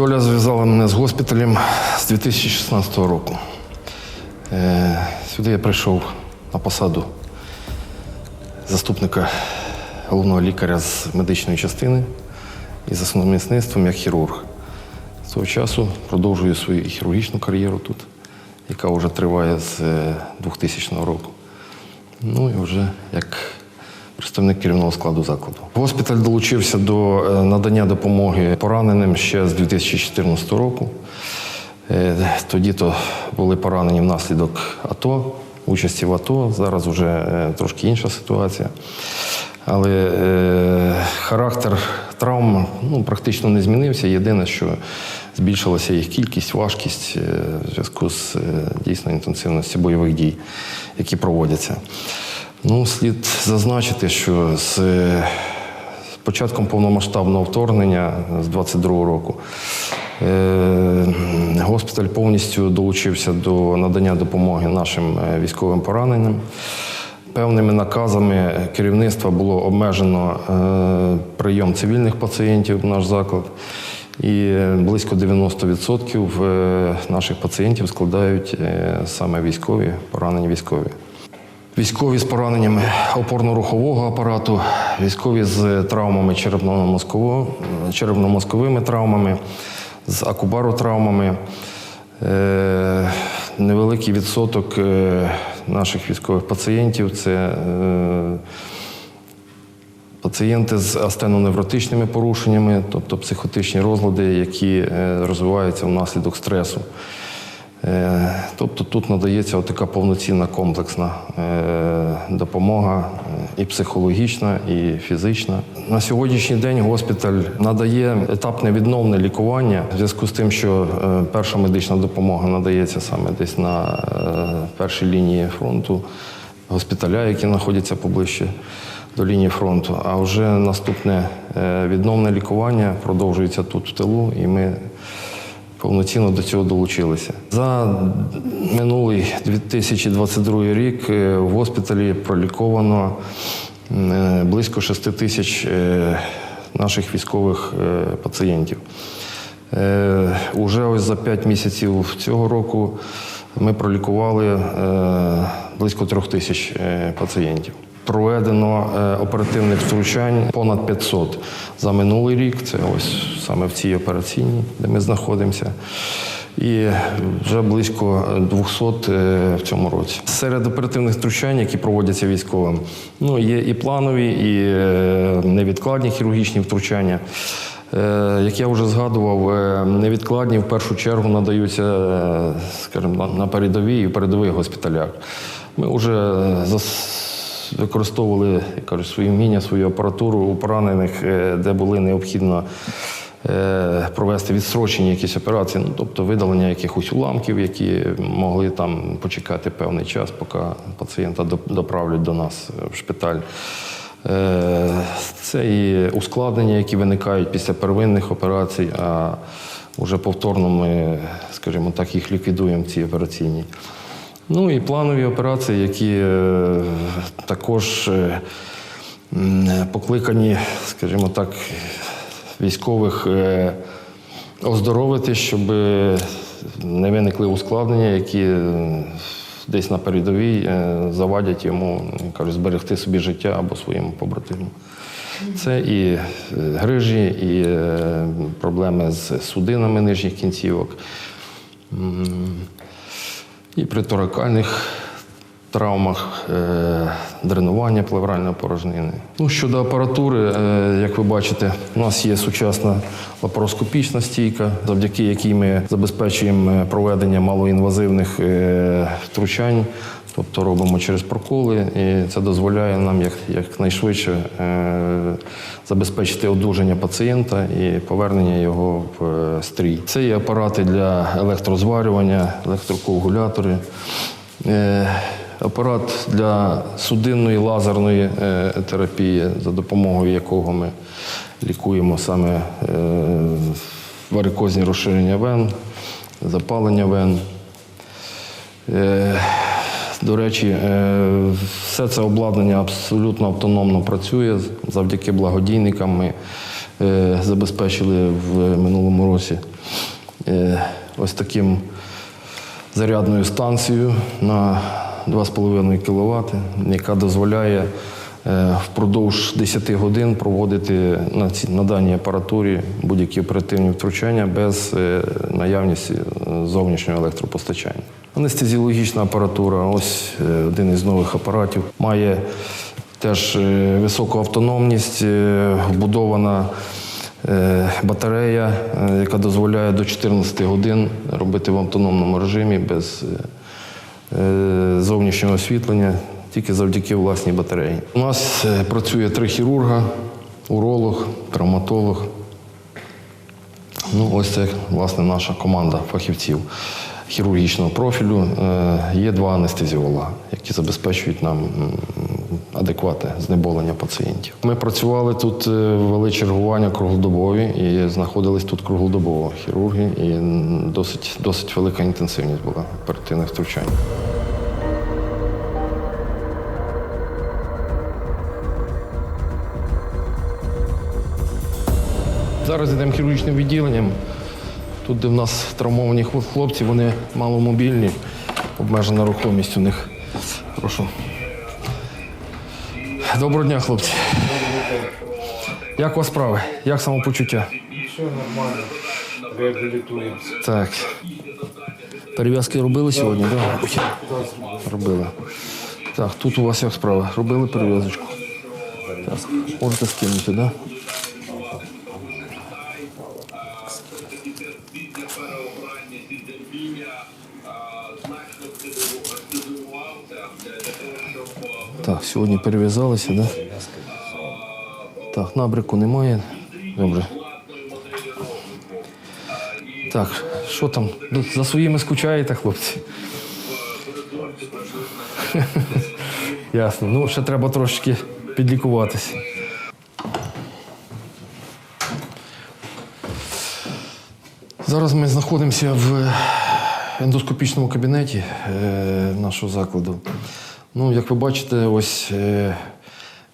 Доля зв'язала мене з госпіталем з 2016 року. Е, Сюди я прийшов на посаду заступника головного лікаря з медичної частини і з основним місництвом як хірург. З того часу продовжую свою хірургічну кар'єру тут, яка вже триває з е, 2000 року. Ну і вже як представник керівного складу закладу. Госпіталь долучився до е, надання допомоги пораненим ще з 2014 року. Е, Тоді то були поранені внаслідок АТО, участі в АТО. Зараз вже е, трошки інша ситуація. Але е, характер травм ну, практично не змінився. Єдине, що збільшилася їх кількість, важкість е, в зв'язку з е, дійсно інтенсивністю бойових дій, які проводяться. Ну, слід зазначити, що з е, початком повномасштабного вторгнення з 22 року е, госпіталь повністю долучився до надання допомоги нашим е, військовим пораненим. Певними наказами керівництва було обмежено прийом цивільних пацієнтів в наш заклад. І близько 90% е, наших пацієнтів складають саме військові, поранені військові. Військові з пораненнями опорно-рухового апарату, військові з травмами черепно-мозковими травмами, з акубаротравмами. Е, невеликий відсоток е, наших військових пацієнтів це е, пацієнти з астеноневротичними порушеннями, тобто психотичні розлади, які розвиваються внаслідок стресу. Е, Тобто тут надається така повноцінна комплексна е, допомога е, і психологічна, і фізична. На сьогоднішній день госпіталь надає етапне відновне лікування в зв'язку з тим, що перша медична допомога надається саме десь на першій лінії фронту госпіталя, які знаходяться поближче до лінії фронту. А вже наступне відновне лікування продовжується тут в тилу, і ми повноцінно до цього долучилися. За минулий 2022 рік е, в госпіталі проліковано е, близько 6 тисяч е, наших військових пацієнтів. Уже ось за 5 місяців цього року ми пролікували близько трьох тисяч пацієнтів. Проведено е, оперативних втручань понад 500 за минулий рік. Це ось саме в цій операційній, де ми знаходимося. І вже близько 200 е, в цьому році. Серед оперативних втручань, які проводяться військовим, ну є і планові, і е, невідкладні хірургічні втручання. Як я вже згадував, невідкладні в першу чергу надаються, скажімо, на- передовій і передових госпіталях. Ми вже зас- використовували як кажуть, свої вміння, свою апаратуру у поранених, е, де були необхідно е, провести відстрочені якісь операції, ну, тобто видалення якихось уламків, які могли там почекати певний час, поки пацієнта доправлять до нас в шпиталь. Е, Це і ускладнення, які виникають після первинних операцій, а вже повторно ми, скажімо так, їх ліквідуємо ці операційні. Ну і планові операції, які е, також е, покликані, скажімо так, військових е, оздоровити, щоб не виникли ускладнення, які десь на передовій завадять йому як кажуть, зберегти собі життя або своєму побратиму. Це і грижі, і проблеми з судинами нижніх кінцівок. І при торакальних травмах, е, дренування плевральної порожнини. Ну, щодо апаратури, е, як ви бачите, у нас є сучасна лапароскопічна стійка, завдяки якій ми забезпечуємо е, проведення малоінвазивних е, втручань. Тобто робимо через проколи, і це дозволяє нам як, якнайшвидше е, забезпечити одужання пацієнта і повернення його в е, стрій. Це є апарати для електрозварювання, електрокоагулятори, е, апарат для судинної лазерної е, терапії, за допомогою якого ми лікуємо саме е, варикозні розширення вен, запалення вен. Е, До речі, е, все це обладнання абсолютно автономно працює завдяки благодійникам. Ми е, забезпечили в минулому році е, ось таким зарядною станцією на 2,5 кВт, яка дозволяє впродовж 10 годин проводити на, ці- на даній апаратурі будь-які оперативні втручання без е, наявності е, зовнішнього електропостачання. Анестезіологічна апаратура, ось е, один із нових апаратів, має теж е, високу автономність, е, вбудована Е, батарея, е, яка дозволяє до 14 годин робити в автономному режимі без е, е, зовнішнього освітлення, тільки завдяки власній батареї. У нас е, працює три хірурга, уролог, травматолог. Ну, ось це власне наша команда фахівців хірургічного профілю. Е, Є два анестезіолога, які забезпечують нам адекватне знеболення пацієнтів. Ми працювали тут, е, вели чергування круглодобові і знаходились тут круглодобово хірурги, і досить, досить велика інтенсивність була оперативних втручань. Зараз йдемо хірургічним відділенням. Тут, де в нас травмовані хлопці, вони маломобільні, обмежена рухомість у них. Прошу. Доброго дня, хлопці. Як у вас справи? Як самопочуття? Все нормально. Реабілітуємося. Так. Перев'язки робили сьогодні, так? Робили. Так, тут у вас як справи? Робили перев'язочку? Можете скинути, так? Да? Так, сьогодні перев'язалися? Да? Так, набрику немає. Добре. Так, що там? Ну, За своїми скучаєте, хлопці? Ясно. Ну, ще треба трошечки підлікуватися. Зараз ми знаходимося в ендоскопічному кабінеті е, нашого закладу. Ну, як ви бачите, ось е,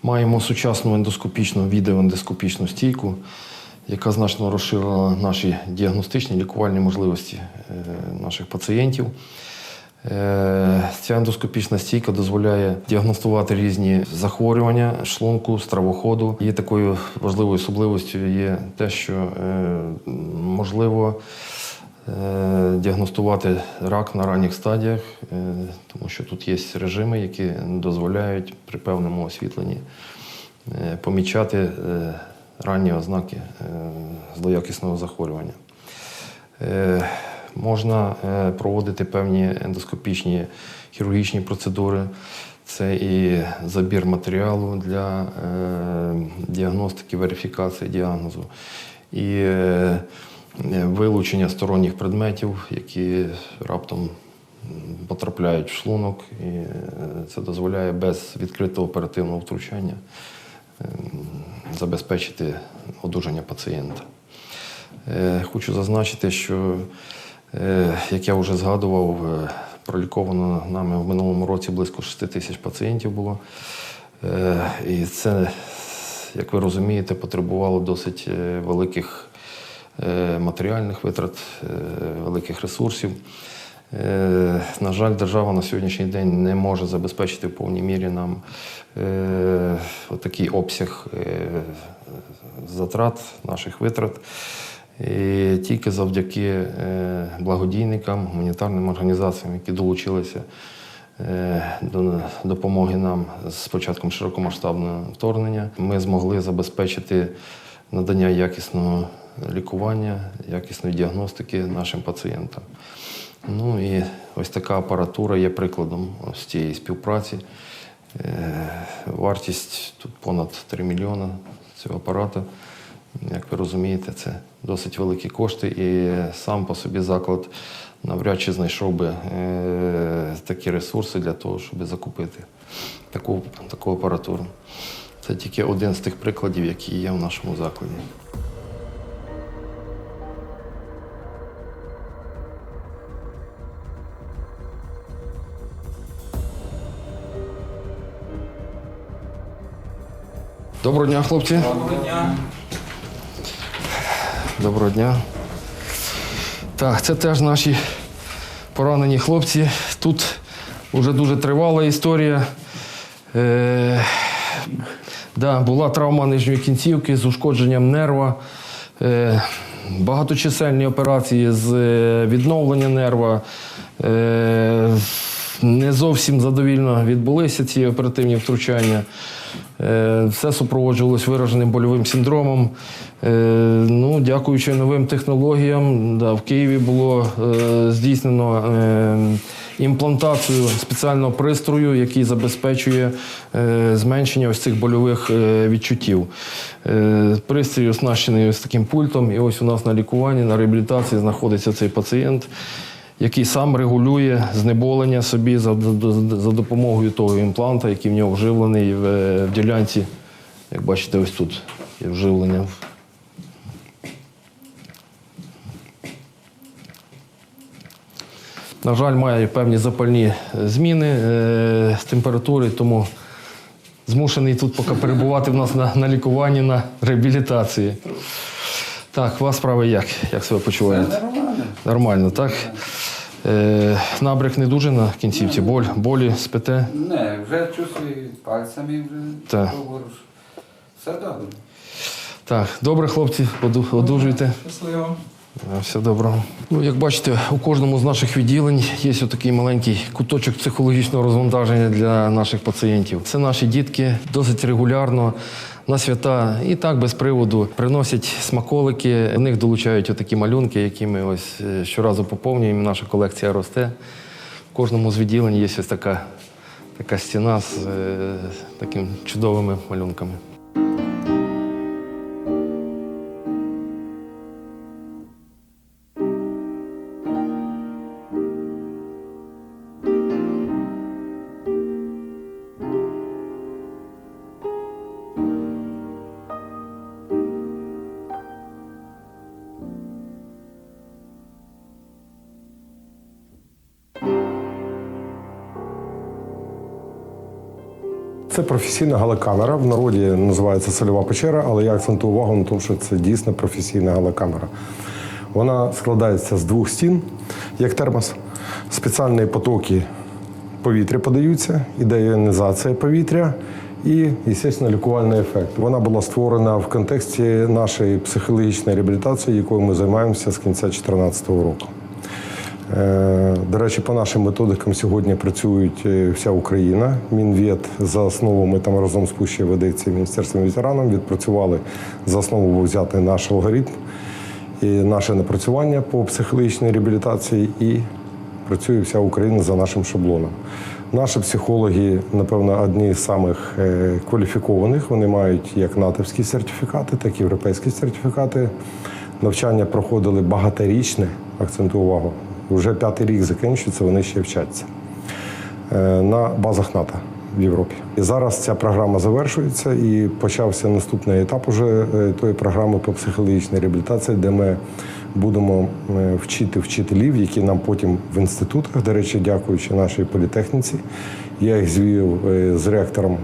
маємо сучасну ендоскопічну відеоендоскопічну стійку, яка значно розширила наші діагностичні лікувальні можливості е, наших пацієнтів. Е, Ця ендоскопічна стійка дозволяє діагностувати різні захворювання шлунку, стравоходу. Є такою важливою особливостю є те, що е, можливо діагностувати рак на ранніх стадіях, е, тому що тут є режими, які дозволяють при певному освітленні е, помічати е, ранні ознаки е, злоякісного захворювання. Е, Можна е, проводити певні ендоскопічні хірургічні процедури. Це і забір матеріалу для е, діагностики, верифікації діагнозу, і е, вилучення сторонніх предметів, які раптом потрапляють в шлунок, і е, це дозволяє без відкритого оперативного втручання ем, забезпечити одужання пацієнта. Е, Хочу зазначити, що, е, як я вже згадував, е, проліковано нами в минулому році близько 6 тисяч пацієнтів було. Е, І це, як ви розумієте, потребувало досить е, великих е, матеріальних витрат, е, великих ресурсів. Е, На жаль, держава на сьогоднішній день не може забезпечити в повній мірі нам е, такий обсяг е, затрат, наших витрат. І тільки завдяки е, благодійникам, гуманітарним організаціям, які долучилися е, до допомоги нам з початком широкомасштабного вторгнення, ми змогли забезпечити надання якісного лікування, якісної діагностики нашим пацієнтам. Ну і ось така апаратура є прикладом ось цієї співпраці. Е, Вартість тут понад 3 мільйони цього апарату. Як ви розумієте, це досить великі кошти, і сам по собі заклад навряд чи знайшов би е, такі ресурси для того, щоб закупити таку, таку апаратуру. Це тільки один з тих прикладів, які є в нашому закладі. Доброго дня, хлопці. Доброго дня. Доброго дня. Так, це теж наші поранені хлопці. Тут вже дуже тривала історія. Е, да, була травма нижньої кінцівки з ушкодженням нерва. Е, багаточисельні операції з е, відновлення нерва. Е, не зовсім задовільно відбулися ці оперативні втручання. Е, Все супроводжувалось вираженим больовим синдромом. Е, Ну, дякуючи новим технологіям, да, в Києві було е, здійснено імплантацію спеціального пристрою, який забезпечує зменшення ось цих больових відчуттів. Пристрій оснащений ось таким пультом, і ось у нас на лікуванні, на реабілітації знаходиться цей пацієнт який сам регулює знеболення собі за, за, допомогою того імпланта, який в нього вживлений в, в ділянці. Як бачите, ось тут є вживлення. На жаль, має певні запальні зміни е, з температури, тому змушений тут поки перебувати в нас на, на лікуванні, на реабілітації. Так, у вас справи як? Як себе почуваєте? Нормально. Нормально, так? Е, набряк не дуже на кінцівці, боль, болі, спите. Не, вже чувствую пальцями вже Так. Все добре. Так, добре, хлопці, оду- одужуйте. Щасливо. А, Все доброго. Ну, як бачите, у кожному з наших відділень є такий маленький куточок психологічного розвантаження для наших пацієнтів. Це наші дітки досить регулярно на свята і так без приводу приносять смаколики. В них долучають отакі малюнки, які ми ось е, щоразу поповнюємо. Наша колекція росте. В кожному з відділень є ось така, така стіна з е, такими чудовими малюнками. Це професійна галекамера. В народі називається сольова печера, але я акцентую увагу на тому, що це дійсно професійна галекамера. Вона складається з двох стін, як термос. Спеціальні потоки повітря подаються, іде іонізація повітря і, звісно, лікувальний ефект. Вона була створена в контексті нашої психологічної реабілітації, якою ми займаємося з кінця 2014 року. Е, До речі, по нашим методикам сьогодні працюють е, вся Україна. Мінвет за основу ми там разом з Пущею ведеться Міністерством ветеранам. Відпрацювали за основу взяти наш алгоритм і наше напрацювання по психологічній реабілітації, і працює вся Україна за нашим шаблоном. Наші психологи, напевно, одні з самих е, кваліфікованих. Вони мають як натовські сертифікати, так і європейські сертифікати. Навчання проходили багаторічне, акцентую увагу. Вже п'ятий рік закінчується, вони ще вчаться е, на базах НАТО в Європі. І зараз ця програма завершується і почався наступний етап уже е, тої програми по психологічній реабілітації, де ми будемо е, вчити вчителів, які нам потім в інститутах, до речі, дякуючи нашій політехніці. Я їх звів з ректором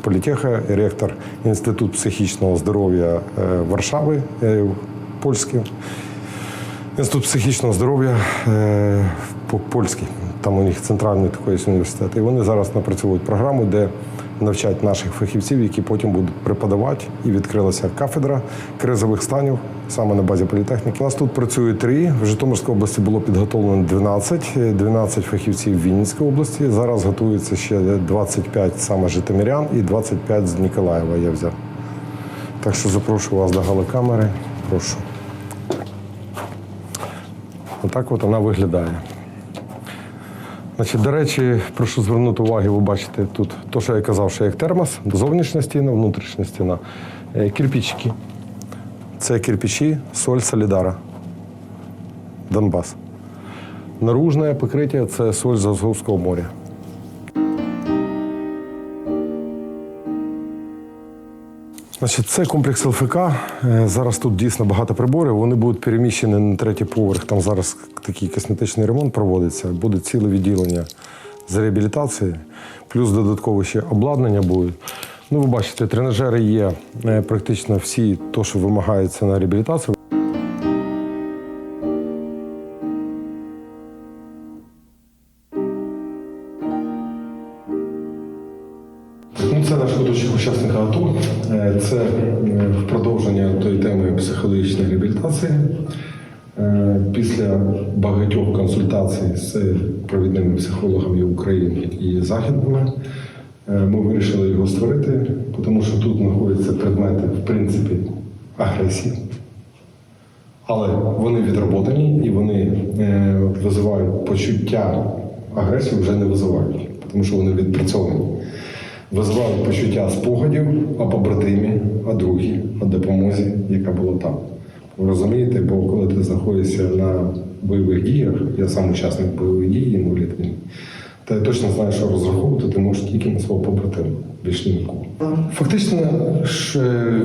політеха, ректор Інституту психічного здоров'я Варшави польський. Інститут психічного здоров'я е, по- польський. Там у них центральний такий університет. І вони зараз напрацьовують програму, де навчать наших фахівців, які потім будуть преподавати. І відкрилася кафедра кризових станів саме на базі політехніки. У нас тут працює три. В Житомирській області було підготовлено 12, е, 12 фахівців в Вінницькій області. Зараз готується ще 25 саме житомирян і 25 з Ніколаєва я взяв. Так що запрошую вас до галекамери. Прошу. Отак от вона виглядає. Значить, до речі, прошу звернути увагу, ви бачите тут те, що я казав, що як термос, зовнішня стіна, внутрішня стіна. Кірпічки. Кирпичики. Це кирпичі соль Солідара. Донбас. Наружне покриття це соль з Азовського моря. Значить, це комплекс ЛФК. Е, Зараз тут дійсно багато приборів. Вони будуть переміщені на третій поверх. Там зараз такий косметичний ремонт проводиться. Буде ціле відділення з реабілітації, плюс додаткове ще обладнання буде. Ну, ви бачите, тренажери є е, практично всі, то, що вимагається на реабілітацію. Вони відроботані і вони е, визивають почуття агресію вже не визивають, тому що вони відпрацьовані. Визивають почуття спогадів о побратимі, о другі, о допомозі, яка була там. Ви розумієте, бо коли ти знаходишся на бойових діях, я сам учасник бойових дій, інвалід то я точно знаю, що розраховувати ти можеш тільки на свого побратима, більш ні на кого. Фактично,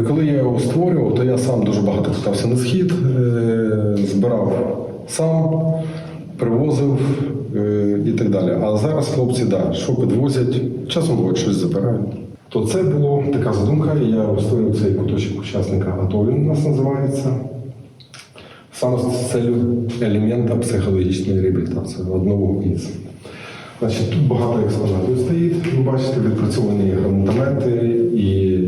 коли я його створював, то я сам дуже багато катався на схід, е, збирав сам, привозив е, і так далі. А зараз хлопці, да, що підвозять, часом буває щось забирають. То це була така задумка, і я створив цей куточок учасника АТО, він у нас називається. Саме з целью елемента психологічної реабілітації, одного із. Значить, тут багато експонатів стоїть. Ви бачите, відпрацьовані гранатомети і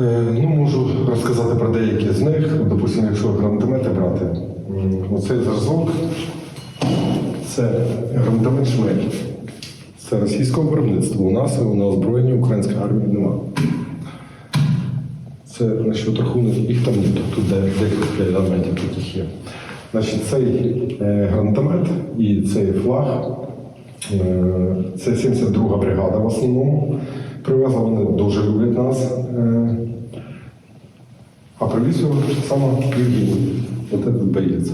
е, ну, можу розказати про деякі з них. Допустимо, якщо гранатомети брати, оцей зразок це гранатомет Шмель. Це російського виробництва. У нас на озброєнні української армії немає. Це насчет рахунок, їх там нет, тут декілька елементів таких є. Значить, цей е, гранатомет і цей флаг, е, це 72-га бригада в основному. Привезла, вони дуже люблять нас. Е, а привіз його саме Євгеній, от этот боєць.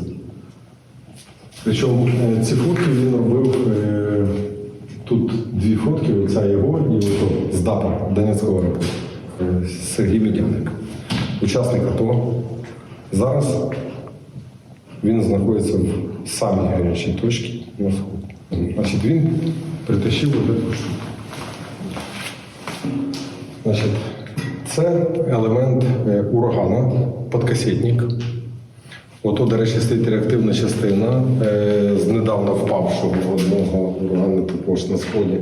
Причому ці фотки він робив. Тут дві фотки, оця його і ото з ДАПа Донецького. Е, Сергій Медяник, учасник АТО. Зараз він знаходиться в самій гарячій точці на сході. Значить, він притащив цю штуку. Значить, це елемент е, урагана, подкасетник. Ото, до речі, стоїть реактивна частина, е, з недавно впавшого одного урагану також на сході.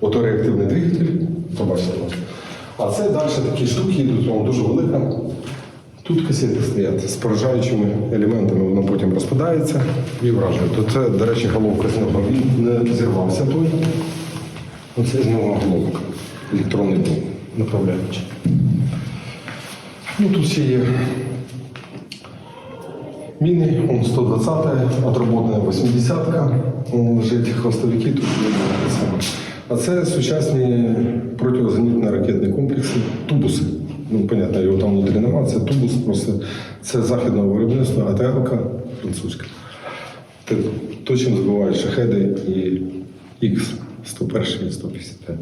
Ото реактивний двигатель, побачите. А це далі такі штуки йдуть, воно дуже велика. Тут касети стоять з поражаючими елементами, воно потім розпадається і вражує. То це, до речі, головка з нього він не зірвався той. Оце з нього головка. Електронний направляючий. Ну, тут ще є Міни, он 120 отработана 80-ка, лежить хвостовики, тут є. А це сучасні протизенітні ракетні комплекси, тубуси. Ну, понятно, його там внутрі немає, це тубус, просто це західного виробництва, а ТЛК французька. Те- То, чим збивають шахеди і Х-101 і 155.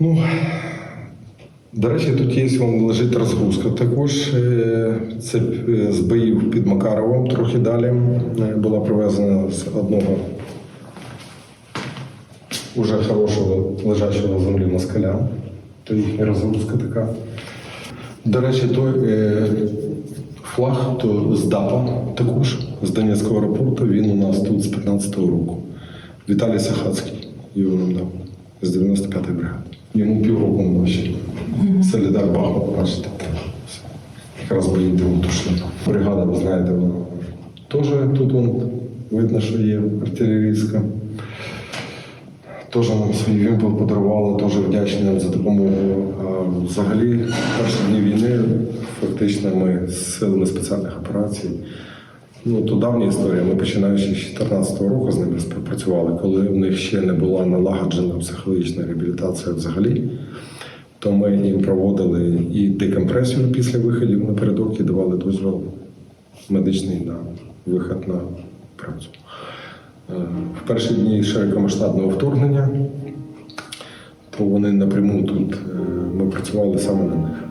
Ну, до речі, тут є вон лежить розгрузка. Також е, це е, з боїв під Макаровом, трохи далі е, була привезена з одного уже хорошого лежачого землі москаля. То їхня розгрузка така. До речі, той е, флаг то з ДАПа також, з Донецького аеропорту, він у нас тут з 15-го року. Віталій Сахацький його нам дав з 95-ї бригади. Йому півроку ще. Солідар Бахмут, бачите. Якраз бої тушли. Бригада, ви знаєте, вона теж тут вон, видно, що є артилерійська. Теж нам свій вимпел подарували, теж вдячні за допомогу. А взагалі, перші дні війни фактично ми з силами спеціальних операцій. Ну, то давня історія. Ми починаючи з 2014 року з ними співпрацювали, коли у них ще не була налагоджена психологічна реабілітація взагалі. То ми їм проводили і декомпресію після виходів напередок і давали дозвіл медичний на вихід на працю. Е, В перші дні широкомасштабного вторгнення, то вони напряму тут е, ми працювали саме на них.